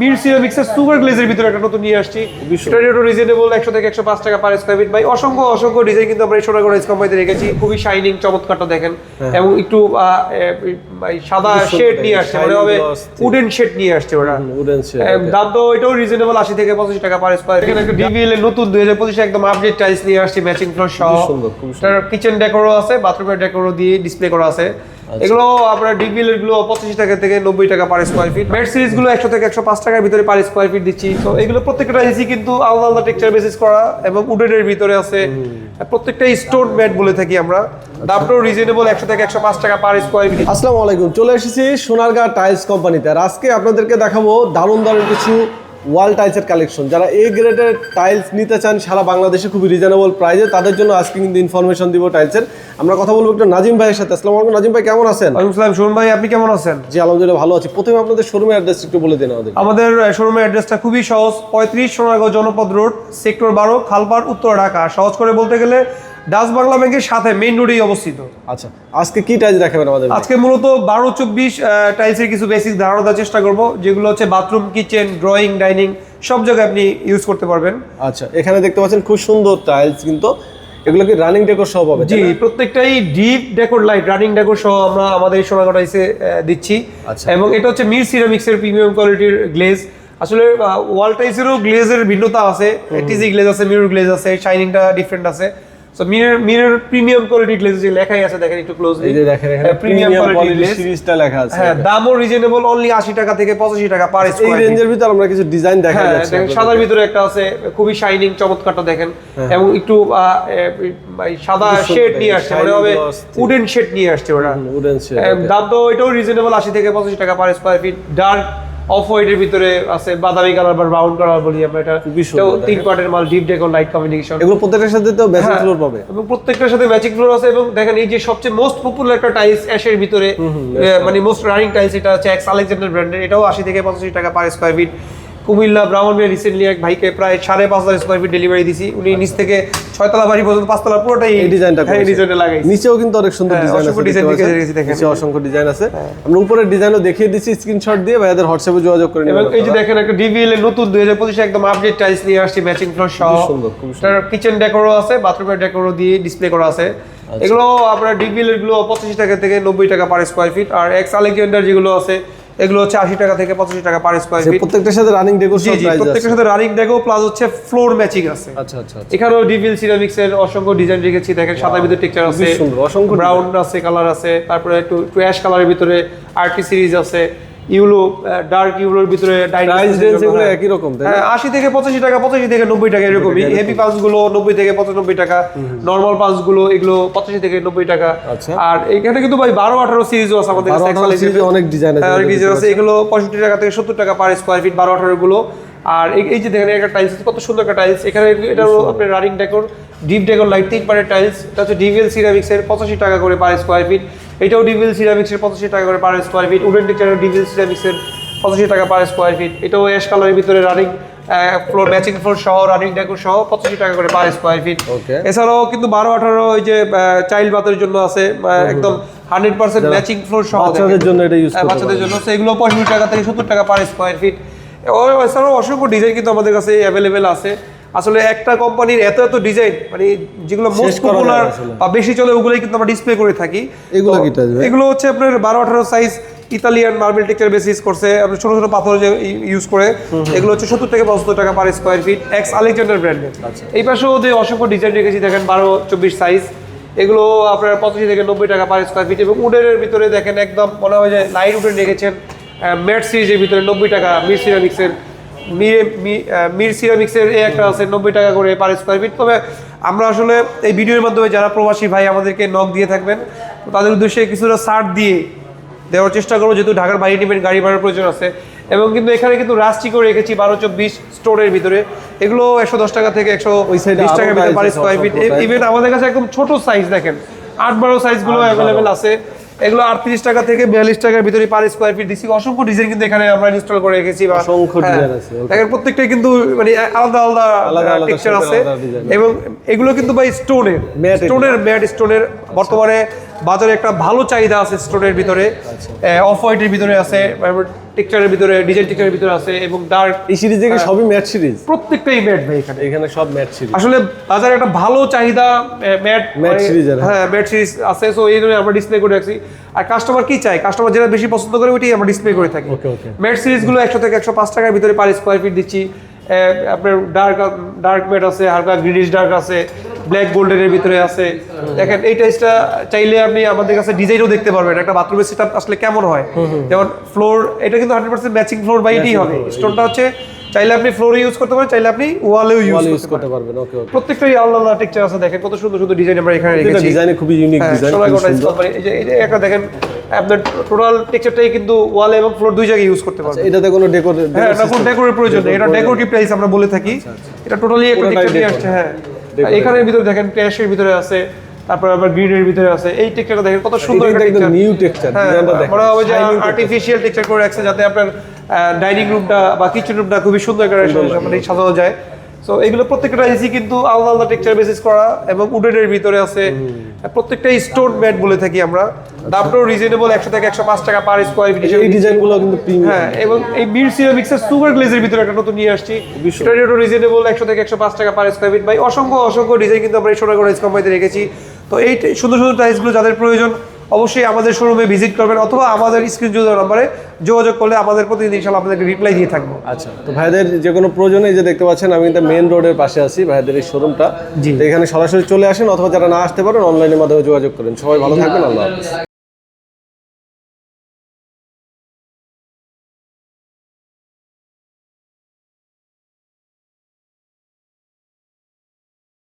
Mir সিরামিক্সের super গ্লেজের ভিতরে একটা নতুন নিয়ে আসছি। এটা রেট রিজনেবল একশো থেকে একশো পাঁচ টাকা পার স্কোয়ার ফিট ভাই অসংখ্য অসংখ্য ডিজাইন কিন্তু আমরা এই সোনাগড় কোম্পানিতে রেখেছি। খুবই শাইনিং চমৎকারটা দেখেন। এবং একটু আহ, এ, ভাই সাদা শেড নিয়ে আসছে। মানে হবে উডেন শেড নিয়ে আসছে ওরা। দাম তো এটাও রিজনেবল আশি থেকে পঁচিশ টাকা পার স্কোয়ার এখানে একটা ডিবিএল এর নতুন দুই হাজার পঁচিশে একদম আপডেট টাইলস নিয়ে আসছে ম্যাচিং ফ্লোর সহ। কিচেন ডেকোরও আছে বাথরুমের ডেকোরও দিয়ে ডিসপ্লে করা আছে। এগুলো আপনার ডিবিএল এরগুলো পঁচিশ টাকা থেকে নব্বই টাকা পার স্কোয়ার ফিট বেড সিরিজগুলো একশো থেকে একশো পাঁচ টাকার ভিতরে পার স্কোয়ার ফিট দিচ্ছি। তো এগুলো প্রত্যেকটা এসি কিন্তু আলাদা আলাদা টেক্সচার বেসিস করা এবং উডেনের ভিতরে আছে। প্রত্যেকটা স্টোন ম্যাট বলে থাকি আমরা। দামটাও রিজনেবল একশো থেকে একশো পাঁচ টাকা পার স্কোয়ার ফিট আসসালামু আলাইকুম চলে এসেছি সোনারগাঁ টাইলস কোম্পানিতে আর আজকে আপনাদেরকে দেখাবো দারুণ দারুণ কিছু ওয়াল টাইলসের কালেকশন যারা এ গ্রেডের টাইলস নিতে চান সারা বাংলাদেশে খুবই রিজনেবল প্রাইসে তাদের জন্য আজকে কিন্তু ইনফরমেশন দিব টাইলসের আমরা কথা বলব একটু নাজিম ভাইয়ের সাথে। আসসালামু আলাইকুম নাজিম ভাই কেমন আছেন? ওয়ালাইকুম আসসালাম শুনুন ভাই আপনি কেমন আছেন? জি আলহামদুলিল্লাহ ভালো আছি। প্রথমে আপনাদের শোরুমের অ্যাড্রেস একটু বলে দিন আমাদের। আমাদের শোরুমের অ্যাড্রেসটা খুবই সহজ পঁয়ত্রিশ সোনারগাঁও জনপদ রোড সেক্টর বারো খালপাড় উত্তর ঢাকা। সহজ করে বলতে গেলে ডাচ বাংলা ব্যাংকের সাথে মেইন রোডেই অবস্থিত। আচ্ছা আজকে কি টাইলস দেখাবেন আমাদের আজকে মূলত বারো চব্বিশ টাইলসের কিছু বেসিক ধারণা দেওয়ার চেষ্টা করব যেগুলো হচ্ছে বাথরুম কিচেন ড্রয়িং ডাইনিং সব জায়গায় আপনি ইউজ করতে পারবেন। আচ্ছা এখানে দেখতে পাচ্ছেন খুব সুন্দর টাইলস কিন্তু এগুলো কি রানিং ডেকোর সহ পাবে জি প্রত্যেকটাই deep decor light running decor সহ আমরা আমাদের সোনাগড় আইসে দিচ্ছি। আচ্ছা। এবং এটা হচ্ছে মির সিরামিক্সের প্রিমিয়াম কোয়ালিটির গ্লেজ আসলে ওয়াল টাইসেরও গ্লেজের ভিন্নতা আছে। টিজি গ্লেজ আছে মিরর গ্লেজ আছে শাইনিংটা ডিফারেন্ট আছে। So mirror mirror premium quality glaze যে লেখাই আছে দেখেন একটু ক্লোজলি এই যে দেখেন এখানে প্রিমিয়াম কোয়ালিটি গ্লেজ সিরিজটা লেখা আছে। হ্যাঁ দামও রিজনেবল অনলি আশি টাকা থেকে পঁচাশি টাকা পার এই রেঞ্জের ভিতর আমরা কিছু ডিজাইন দেখা হ্যাঁ যাচ্ছে দেখেন সাদার ভিতরে একটা আছে খুবই শাইনিং চমৎকারটা দেখেন। এবং একটু সাদা শেড নিয়ে আসছে মানে হবে উডেন শেড নিয়ে আসছে ওরা উডেন এম, দাম তো এটাও রিজনেবল আশি থেকে পঁচাশি টাকা per square feet dark off হোয়াইটের ভিতরে আছে বাদামি কালার বা ব্রাউন কালার বলি আমরা এটা দেখেন। তিন পার্টের মাল ডিপ ডেকোর লাইট কম্বিনেশন এগুলো প্রত্যেকটার সাথে তো হ্যাঁ। ফ্লোর পাবে এবং প্রত্যেকটার সাথে ম্যাচিং ফ্লোর আছে এবং দেখেন এই যে সবচেয়ে মোস্ট পপুলার একটা টাইলস অ্যাশের ভিতরে মানে মোস্ট রানিং টাইলস এটা হচ্ছে এক্স আলেকজান্ডার ব্র্যান্ডের এটাও আশি থেকে পঁচাশি টাকা per square feet Comilla Brahmanbaria recently এক ভাইকে প্রায় সাড়ে পাঁচ হাজার স্কোয়ার ফিট ডেলিভারি দিছি। উনি নিচ থেকে ছয়তলা বাড়ি পর্যন্ত পাঁচতলা পুরোটাই এই ডিজাইনটা হ্যাঁ এই ডিজাইনটা লাগাই নিচেও কিন্তু অনেক সুন্দর হ্যাঁ, ডিজাইন আছে দেখতে design রেখেছি দেখেন। নিচে অসংখ্য ডিজাইন আছে। আমরা উপরের ডিজাইনও দেখিয়ে দিচ্ছি স্ক্রিনশট দিয়ে ভাইয়াদের হোয়াটসঅ্যাপে যোগাযোগ করে এবং নেবেন এই যে দেখেন একটা ডিভিএল এর নতুন দুই হাজার পঁচিশে একদম আপডেট টাইলস নিয়ে আসছি ম্যাচিং ফ্লোর সহ। খুব সুন্দর, খুব সুন্দর। কিচেন ডেকোরও আছে বাথরুমের ডেকোরও দিয়ে ডিসপ্লে করা আছে। আচ্ছা। এগুলো আপনার ডিভিএল এরগুলো পঁচাশি টাকা থেকে নব্বই টাকা পার স্কোয়ার ফিট আর এক্স আলেকজান্ডার যেগুলো আছে এগুলো হচ্ছে আশি টাকা থেকে পঁচাশি টাকা পার স্কোয়ার ফিট প্রত্যেকটার সাথে রানিং ডেকো জি প্রত্যেকটার সাথে রানিং দেখো প্লাস হচ্ছে ফ্লোর ম্যাচিং আছে। আচ্ছা আচ্ছা আচ্ছা। এখানেও ডিভিল সিরামিক্স এর অসংখ্য ডিজাইন রেখেছি দেখেন সাদা ভিতরে টেক্সচার আছে অসংখ্য ব্রাউন আছে কালার আছে তারপরে একটু একটু অ্যাশ কালারের ভিতরে আরটি সিরিজ আছে। ইউলো ডার্ক ইউলোর ভিতরে প্রাইস রেঞ্জ এগুলো একই রকম তাই? হ্যাঁ আশি থেকে পঁচাশি টাকা পঁচাশি থেকে নব্বই টাকা এরকমই। হেভি পাঁচগুলো নব্বই থেকে পঁচানব্বই টাকা। নর্মাল পাঁচগুলো এগুলো পঁচাশি থেকে নব্বই টাকা। আচ্ছা। আর এখানে কিন্তু ভাই বারো আঠারো সিরিজও আছে আমাদের কাছে অনেক ডিজাইন আছে হ্যাঁ, অনেক ডিজাইন আছে। এগুলো পঁয়ষট্টি টাকা থেকে সত্তর টাকা পার স্কোয়ার ফিট বারো আঠারো গুলো আর এই- যে দেখেন একটা টাইলস কত সুন্দর একটা টাইলস এখানে এটা আপনার running decor deep decor light তিন পারের টাইলস এটা হচ্ছে ডিভিএল সিরামিক্স এর পঁচাশি টাকা করে পার স্কোয়ার ফিট এটাও ডিভিএল সিরামিক্স এর পঁচাশি টাকা করে per square feet wooden texture DVL ceramics এর পঁচাশি টাকা পার স্কোয়ার ফিট এটাও অ্যাশ কালারের ভিতরে রানিং ফ্লোর ম্যাচিং ফ্লোর সহ রানিং ডেকোর সহ পঁচাশি টাকা করে পার স্কোয়ার ফিট এছাড়াও কিন্তু বারো আঠারো ওই যে চাইল্ড বাথের জন্য আছে একদম হান্ড্রেড পার্সেন্ট ম্যাচিং ফ্লোর সহ বাচ্চাদের জন্য এটা ইউজ হ্যাঁ, বাচ্চাদের জন্য। সেগুলো পঁয়ষট্টি টাকা থেকে সত্তর টাকা পার স্কোয়ার ফিট এছাড়াও অসংখ্য ডিজাইন কিন্তু আমাদের কাছে অ্যাভেলেবেল আছে। আসলে একটা কোম্পানির এত এত ডিজাইন মানে যেগুলো মোস্ট পপুলার বা বেশি চলে ওগুলোই কিন্তু আমরা ডিসপ্লে করে থাকি। এগুলো কি এগুলো হচ্ছে আপনার বারো আঠারো size Italian marble texture basis করছে। আপনার ছোট ছোট পাথর যে ইউজ করে এগুলো হচ্ছে সত্তর থেকে পঁচাত্তর টাকা per square feet X Alexander ব্র্যান্ডের। এই পাশেও যে অসংখ্য ডিজাইন রেখেছি দেখেন বারো চব্বিশ সাইজ এগুলো আপনার পঁচাশি থেকে নব্বই টাকা পার স্কোয়ার ফিট এবং উডেনের ভিতরে দেখেন একদম মনে হয় যে লাইট উডেন রেখেছেন ম্যাট সিরিজের ভিতরে নব্বই টাকা মির সিরামিক্সের মির সিরামিক্সের এই একটা আছে নব্বই টাকা করে পার স্কোয়ার ফিট তবে আমরা আসলে এই ভিডিওর মাধ্যমে যারা প্রবাসী ভাই আমাদেরকে নখ দিয়ে থাকবেন তাদের উদ্দেশ্যে কিছুটা ছাড় দিয়ে দেওয়ার চেষ্টা করব যেহেতু ঢাকার বাইরে নেবেন গাড়ি ভাড়ার প্রয়োজন আছে। এবং কিন্তু এখানে কিন্তু রাস্টি করে রেখেছি বারো চব্বিশ স্টোরের ভিতরে। এগুলো একশো দশ টাকা থেকে একশো বিশ টাকার ভিতরে পার স্কোয়ার ফিট ইভেন আমাদের কাছে একদম ছোট সাইজ দেখেন। আট বারো সাইজগুলো অ্যাভেলেবেল আছে। এগুলো আটত্রিশ টাকা থেকে বিয়াল্লিশ টাকার ভিতরে পার স্কোয়ার ফিট দিচ্ছি অসংখ্য ডিজাইন কিন্তু এখানে আমরা ইনস্টল করে রেখেছি বা অসংখ্য ডিজাইন আছে, okay. দেখেন প্রত্যেকটাই কিন্তু মানে আলাদা আলাদা টেক্সচার আছে। এবং এগুলো কিন্তু ভাই স্টোনের স্টোনের ম্যাট স্টোনের বর্তমানে বাজারে একটা ভালো চাহিদা আছে স্টোনের ভিতরে। আচ্ছা। অফ হোয়াইটের ভিতরে আছে টেক্সচারের ভিতরে ডিজাইন টেক্সচারের ভিতরে আছে এবং ডার্ক এই সিরিজ থেকে সবই ম্যাট সিরিজ প্রত্যেকটাই ম্যাট ভাই এখানে। এখানে সব ম্যাট সিরিজ আসলে বাজারে একটা ভালো চাহিদা ম্যাট Matte সিরিজ হ্যাঁ। ম্যাট সিরিজ আছে সো এই জন্য আমরা ডিসপ্লে করে রাখছি। আর কাস্টমার কি চাই কাস্টমার যেটা বেশি পছন্দ করে ওইটাই আমরা ডিসপ্লে করে থাকি. ম্যাট সিরিজগুলো একশো থেকে একশো পাঁচ টাকার ভিতরে পার স্কোয়ার ফিট দিচ্ছি। আপনার ডার্ক ডার্ক ম্যাট আছে হালকা গ্রিনিশ ডার্ক আছে ব্ল্যাক গোল্ডেনের ভিতরে আছে। দেখেন এই টাইসটা চাইলে আপনি আমাদের কাছে ডিজাইনও দেখতে পারবেন। একটা বাথরুমের সেট আসলে কেমন হয়? যেমন ফ্লোর এটা কিন্তু হান্ড্রেড পার্সেন্ট ম্যাচিং ফ্লোর বা এটাই হবে। স্টোনটা হচ্ছে চাইলে আপনি ফ্লোরে ইউজ করতে পারেন চাইলে আপনি ওয়ালেও ইউজ করতে পারবেন ওকে ওকে প্রত্যেকটাই আলাদা আলাদা টেক্সচার আছে দেখেন কত সুন্দর সুন্দর ডিজাইন আমরা এখানে এটা রেখেছি। ডিজাইনে খুবই ইউনিক হ্যাঁ, ডিজাইন গোটা কোম্পানি এই যে একটা দেখেন আপনার টোটাল টেক্সচারটাই কিন্তু ওয়াল এবং ফ্লোর দুই জায়গায় ইউজ করতে পারবেন এটাতে কোনো ডেকোর হ্যাঁ না কোনো ডেকোরের প্রয়োজন নেই। এটা ডেকোরেটিভ প্রাইস আমরা বলে থাকি। এটা টোটালি একটা টেক্সচার নিয়ে আসছে হ্যাঁ। এখানের ভিতরে দেখেন ক্যাশের ভিতরে আছে তারপর আবার গ্রিনের ভিতরে আছে। এই টেক্সচারটা দেখেন কত সুন্দর একটা texture। নিউ টেক্সচার মনে হবে যে আর্টিফিশিয়াল টেক্সচার করে রাখছে যাতে আপনার ডাইনিং রুমটা বা কিচেন রুমটা খুবই সুন্দর করে মানে সাজানো যায়। সো এগুলো প্রত্যেকটা এসি কিন্তু আলাদা আলাদা টেক্সচার বেসিস করা এবং উডেনের ভিতরে আছে প্রত্যেকটা স্টোন ম্যাট বলে থাকি আমরা। দামটাও রিজনেবল একশো থেকে একশো পাঁচ টাকা পার স্কোয়ার ফিট এই ডিজাইনগুলো কিন্তু হ্যাঁ এবং এই মির সিরামিক্সের সুপার গ্লেজের ভিতরে একটা নতুন নিয়ে আসছি। রেটও রিজনেবল একশো থেকে একশো পাঁচ টাকা পার স্কোয়ার ফিট ভাই অসংখ্য অসংখ্য ডিজাইন কিন্তু আমরা এই সোনাগড় টাইস কোম্পানিতে রেখেছি। তো এই সুন্দর সুন্দর টাইসগুলো যাদের প্রয়োজন অবশ্যই আমাদের শোরুমে ভিজিট করবেন অথবা আমাদের স্ক্রিন নাম্বারে যোগাযোগ করলে আমাদের প্রতিদিন ইনশাল্লাহ আপনাদেরকে রিপ্লাই দিয়ে থাকব। আচ্ছা তো ভাইদের যে কোনো প্রয়োজনে যে দেখতে পাচ্ছেন আমি কিন্তু মেন রোডের পাশে আছি ভাইদের এই শোরুমটা। এখানে সরাসরি চলে আসেন অথবা যারা না আসতে পারেন অনলাইনের মাধ্যমে যোগাযোগ করেন। সবাই ভালো থাকবেন আল্লাহ হাফেজ।